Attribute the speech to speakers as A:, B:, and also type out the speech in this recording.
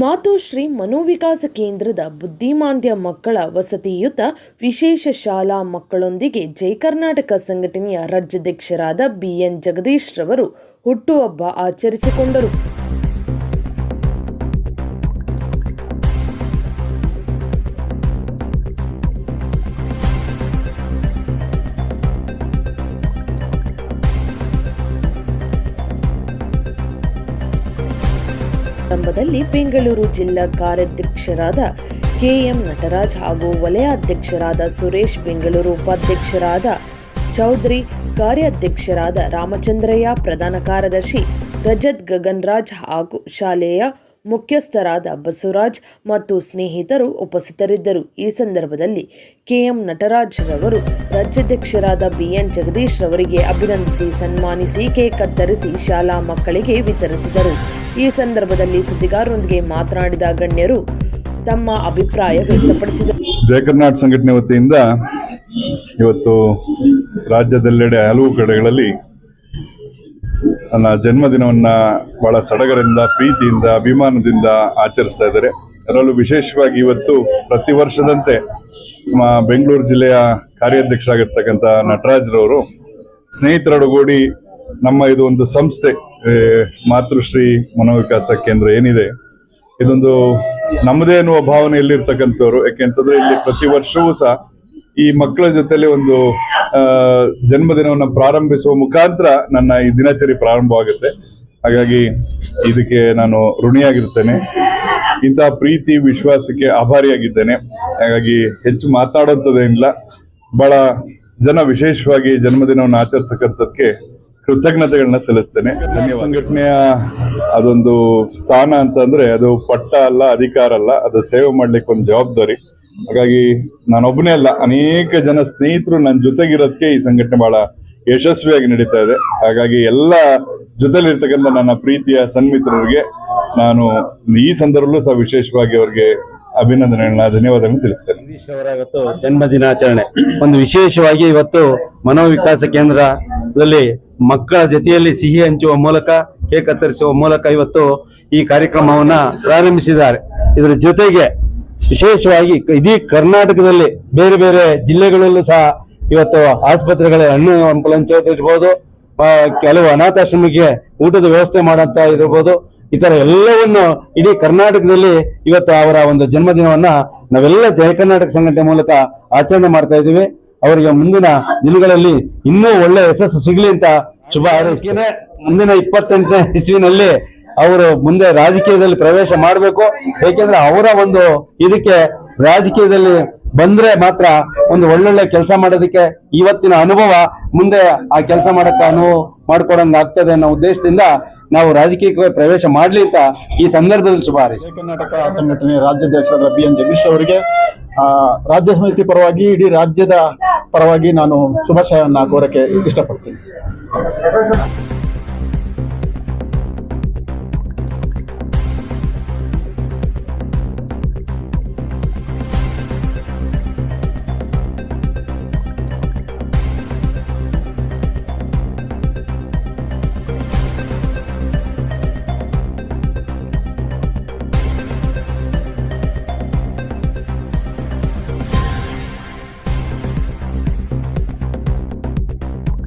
A: ಮಾತೋಶ್ರೀ ಮನೋವಿಕಾಸ ಕೇಂದ್ರದ ಬುದ್ಧಿಮಾಂದ್ಯ ಮಕ್ಕಳ ವಸತಿಯುತ ವಿಶೇಷ ಶಾಲಾ ಮಕ್ಕಳೊಂದಿಗೆ ಜೈ ಕರ್ನಾಟಕ ಸಂಘಟನೆಯ ರಾಜ್ಯಾಧ್ಯಕ್ಷರಾದ ಬಿಎನ್ ಜಗದೀಶ್ ರವರು ಹುಟ್ಟುಹಬ್ಬ ಆಚರಿಸಿಕೊಂಡರು. ಆರಂಭದಲ್ಲಿ ಬೆಂಗಳೂರು ಜಿಲ್ಲಾ ಕಾರ್ಯಾಧ್ಯಕ್ಷರಾದ ಕೆಎಂ ನಟರಾಜ್ ಹಾಗೂ ವಲಯಾಧ್ಯಕ್ಷರಾದ ಸುರೇಶ್, ಬೆಂಗಳೂರು ಉಪಾಧ್ಯಕ್ಷರಾದ ಚೌಧರಿ, ಕಾರ್ಯಾಧ್ಯಕ್ಷರಾದ ರಾಮಚಂದ್ರಯ್ಯ, ಪ್ರಧಾನ ಕಾರ್ಯದರ್ಶಿ ರಜತ್ ಗಗನ್ರಾಜ್ ಹಾಗೂ ಶಾಲೆಯ ಮುಖ್ಯಸ್ಥರಾದ ಬಸವರಾಜ್ ಮತ್ತು ಸ್ನೇಹಿತರು ಉಪಸ್ಥಿತರಿದ್ದರು. ಈ ಸಂದರ್ಭದಲ್ಲಿ ಕೆಎಂ ನಟರಾಜ್ ರವರು ರಾಜ್ಯಾಧ್ಯಕ್ಷರಾದ ಬಿಎನ್ ಜಗದೀಶ್ ರವರಿಗೆ ಅಭಿನಂದಿಸಿ, ಸನ್ಮಾನಿಸಿ, ಕೇಕ್ ಕತ್ತರಿಸಿ, ಶಾಲಾ ಮಕ್ಕಳಿಗೆ ವಿತರಿಸಿದರು. ಈ ಸಂದರ್ಭದಲ್ಲಿ ಸುದ್ದಿಗಾರರೊಂದಿಗೆ ಮಾತನಾಡಿದ ಗಣ್ಯರು ತಮ್ಮ ಅಭಿಪ್ರಾಯ ವ್ಯಕ್ತಪಡಿಸಿದರು.
B: ಜಯ ಕರ್ನಾಟಕ ಸಂಘಟನೆ ವತಿಯಿಂದ ಇವತ್ತು ರಾಜ್ಯದೆಲ್ಲೆಡೆ ಹಲವು ಕಡೆಗಳಲ್ಲಿ ನನ್ನ ಜನ್ಮದಿನವನ್ನ ಬಹಳ ಸಡಗರದಿಂದ, ಪ್ರೀತಿಯಿಂದ, ಅಭಿಮಾನದಿಂದ ಆಚರಿಸ್ತಾ ಇದ್ದಾರೆ. ಅದರಲ್ಲೂ ವಿಶೇಷವಾಗಿ ಇವತ್ತು ಪ್ರತಿ ವರ್ಷದಂತೆ ನಮ್ಮ ಬೆಂಗಳೂರು ಜಿಲ್ಲೆಯ ಕಾರ್ಯಾಧ್ಯಕ್ಷರಾಗಿರ್ತಕ್ಕಂಥ ನಟರಾಜ್ರವರು ಸ್ನೇಹಿತರೊಡಗೂಡಿ ನಮ್ಮ ಇದು ಒಂದು ಸಂಸ್ಥೆ ಮಾತೃಶ್ರೀ ಮನೋವಿಕಾಸ ಕೇಂದ್ರ ಏನಿದೆ? ಇದೊಂದು ನಮ್ಮದೇ ಅನ್ನುವ ಭಾವನೆಯಲ್ಲಿರ್ತಕ್ಕಂಥವ್ರು. ಯಾಕೆಂತಂದ್ರೆ ಇಲ್ಲಿ ಪ್ರತಿ ವರ್ಷವೂ ಸಹ ಈ ಮಕ್ಕಳ ಜೊತೆಲಿ ಒಂದು ಜನ್ಮದಿನವನ್ನು ಪ್ರಾರಂಭಿಸುವ ಮುಖಾಂತರ ನನ್ನ ಈ ದಿನಚರಿ ಪ್ರಾರಂಭವಾಗುತ್ತೆ. ಹಾಗಾಗಿ ಇದಕ್ಕೆ ನಾನು ಋಣಿಯಾಗಿರ್ತೇನೆ. ಇಂತಹ ಪ್ರೀತಿ, ವಿಶ್ವಾಸಕ್ಕೆ ಆಭಾರಿಯಾಗಿದ್ದೇನೆ. ಹಾಗಾಗಿ ಹೆಚ್ಚು ಮಾತಾಡುವಂಥದ್ದೇನಿಲ್ಲ ಬಹಳ ಜನ ವಿಶೇಷವಾಗಿ ಜನ್ಮದಿನವನ್ನು ಆಚರಿಸತಕ್ಕಂಥದ್ದಕ್ಕೆ ಕೃತಜ್ಞತೆಗಳನ್ನ ಸಲ್ಲಿಸ್ತೇನೆ. ಸಂಘಟನೆಯ ಅದೊಂದು ಸ್ಥಾನ ಅಂತಂದ್ರೆ ಅದು ಪಟ್ಟ ಅಲ್ಲ ಅಧಿಕಾರ ಅಲ್ಲ ಅದು ಸೇವೆ ಮಾಡ್ಲಿಕ್ಕೆ ಒಂದು ಜವಾಬ್ದಾರಿ. ಹಾಗಾಗಿ ನಾನೊಬ್ಬನೇ ಅಲ್ಲ ಅನೇಕ ಜನ ಸ್ನೇಹಿತರು ನನ್ನ ಜೊತೆಗಿರೋದಕ್ಕೆ ಈ ಸಂಘಟನೆ ಬಹಳ ಯಶಸ್ವಿಯಾಗಿ ನಡೀತಾ ಇದೆ. ಹಾಗಾಗಿ ಎಲ್ಲ ಜೊತೆಲಿರ್ತಕ್ಕಂಥ ನನ್ನ ಪ್ರೀತಿಯ ಸನ್ಮಿತ್ರರಿಗೆ ನಾನು ಈ ಸಂದರ್ಭದಲ್ಲೂ ಸಹ ವಿಶೇಷವಾಗಿ ಅವರಿಗೆ ಅಭಿನಂದನೆಗಳನ್ನ ಧನ್ಯವಾದಗಳನ್ನು ತಿಳಿಸ್ತೇನೆ.
C: ಜಗದೀಶ್ ಅವರ ಇವತ್ತು ಜನ್ಮ ದಿನಾಚರಣೆ ಒಂದು ವಿಶೇಷವಾಗಿ ಇವತ್ತು ಮನೋವಿಕಾಸ ಕೇಂದ್ರದಲ್ಲಿ ಮಕ್ಕಳ ಜೊತೆಯಲ್ಲಿ ಸಿಹಿ ಹಂಚುವ ಮೂಲಕ, ಕೇಕ್ ಕತ್ತರಿಸುವ ಮೂಲಕ ಇವತ್ತು ಈ ಕಾರ್ಯಕ್ರಮವನ್ನ ಪ್ರಾರಂಭಿಸಿದ್ದಾರೆ. ಇದರ ಜೊತೆಗೆ ವಿಶೇಷವಾಗಿ ಇಡೀ ಕರ್ನಾಟಕದಲ್ಲಿ ಬೇರೆ ಬೇರೆ ಜಿಲ್ಲೆಗಳಲ್ಲೂ ಸಹ ಇವತ್ತು ಆಸ್ಪತ್ರೆಗಳ ಹಣ್ಣು ಹಂಪಲ ಇರಬಹುದು ಇರ್ಬೋದು ಕೆಲವು ಅನಾಥಾಶ್ರಮಕ್ಕೆ ಊಟದ ವ್ಯವಸ್ಥೆ ಮಾಡಂತ ಇರ್ಬೋದು ಈ ತರ ಎಲ್ಲವನ್ನು ಇಡೀ ಕರ್ನಾಟಕದಲ್ಲಿ ಇವತ್ತು ಅವರ ಒಂದು ಜನ್ಮದಿನವನ್ನ ನಾವೆಲ್ಲ ಜಯ ಕರ್ನಾಟಕ ಸಂಘಟನೆ ಮೂಲಕ ಆಚರಣೆ ಮಾಡ್ತಾ ಇದ್ದೀವಿ. ಅವರಿಗೆ ಮುಂದಿನ ದಿನಗಳಲ್ಲಿ ಇನ್ನೂ ಒಳ್ಳೆ ಯಶಸ್ಸು ಸಿಗಲಿ ಅಂತ ಶುಭ ಹಾರೈಸ್ತೇನೆ. ಮುಂದಿನ ಇಪ್ಪತ್ತೆಂಟನೇ ಇಸ್ವಿನಲ್ಲಿ ಅವರು ಮುಂದೆ ರಾಜಕೀಯದಲ್ಲಿ ಪ್ರವೇಶ ಮಾಡಬೇಕು. ಏಕೆಂದ್ರೆ ಅವರ ಒಂದು ಇದಕ್ಕೆ ರಾಜಕೀಯದಲ್ಲಿ ಬಂದ್ರೆ ಮಾತ್ರ ಒಂದು ಒಳ್ಳೊಳ್ಳೆ ಕೆಲಸ ಮಾಡೋದಕ್ಕೆ ಇವತ್ತಿನ ಅನುಭವ ಮುಂದೆ ಆ ಕೆಲಸ ಮಾಡಕ್ಕೆ ಅನುಭವ ಮಾಡ್ಕೊಡಂಗ ಆಗ್ತದೆ ಅನ್ನೋ ಉದ್ದೇಶದಿಂದ ನಾವು ರಾಜಕೀಯಕ್ಕೆ ಪ್ರವೇಶ ಮಾಡ್ಲಿ ಅಂತ ಈ ಸಂದರ್ಭದಲ್ಲಿ ಶುಭ
D: ಹಾರೈಸಿ ಕರ್ನಾಟಕ ಸಂಘಟನೆ ರಾಜ್ಯಾಧ್ಯಕ್ಷರಾದ ಬಿ ಎನ್ ಜಗದೀಶ್ ಅವರಿಗೆ ರಾಜ್ಯ ಸಮಿತಿ ಪರವಾಗಿ ಇಡೀ ರಾಜ್ಯದ ಪರವಾಗಿ ನಾನು ಶುಭಾಶಯವನ್ನು ಕೋರಕ್ಕೆ ಇಷ್ಟಪಡ್ತೀನಿ.